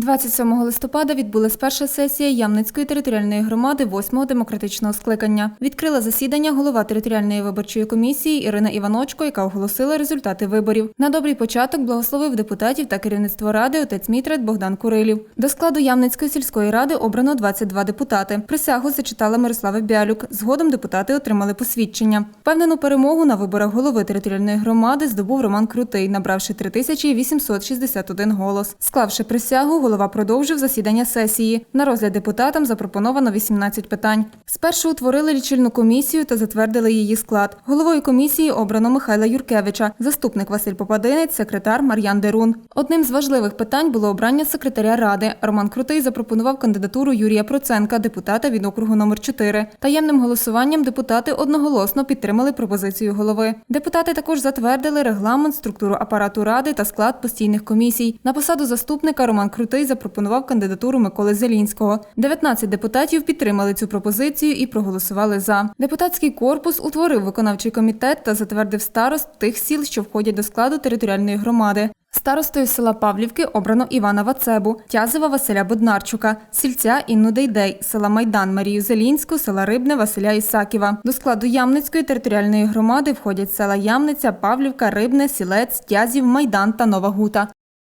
27 листопада відбулась перша сесія Ямницької територіальної громади 8-го демократичного скликання. Відкрила засідання голова територіальної виборчої комісії Ірина Іваночко, яка оголосила результати виборів. На добрий початок благословив депутатів та керівництво ради отець Мітрет Богдан Курилів. До складу Ямницької сільської ради обрано 22 депутати. Присягу зачитала Мирослава Бялюк. Згодом депутати отримали посвідчення. Впевнену перемогу на виборах голови територіальної громади здобув Роман Крутий, набравши 3861 голос. Склавши присягу, голова продовжив засідання сесії. На розгляд депутатам запропоновано 18 питань. Спершу утворили лічильну комісію та затвердили її склад. Головою комісії обрано Михайла Юркевича, заступник Василь Попадинець, секретар Мар'ян Дерун. Одним з важливих питань було обрання секретаря ради. Роман Крутий запропонував кандидатуру Юрія Проценка, депутата від округу номер 4. Таємним голосуванням депутати одноголосно підтримали пропозицію голови. Депутати також затвердили регламент, структуру апарату ради та склад постійних комісій. На посаду заступника Роман Крутий запропонував кандидатуру Миколи Зелінського. 19 депутатів підтримали цю пропозицію і проголосували за. Депутатський корпус утворив виконавчий комітет та затвердив старост тих сіл, що входять до складу територіальної громади. Старостою села Павлівки обрано Івана Вацебу, Тязева Василя Боднарчука, сільця Інну Дейдей, села Майдан Марію Зелінську, села Рибне Василя Ісаківа. До складу Ямницької територіальної громади входять села Ямниця, Павлівка, Рибне, Сілець, Тязів, Майдан та Нова Гута.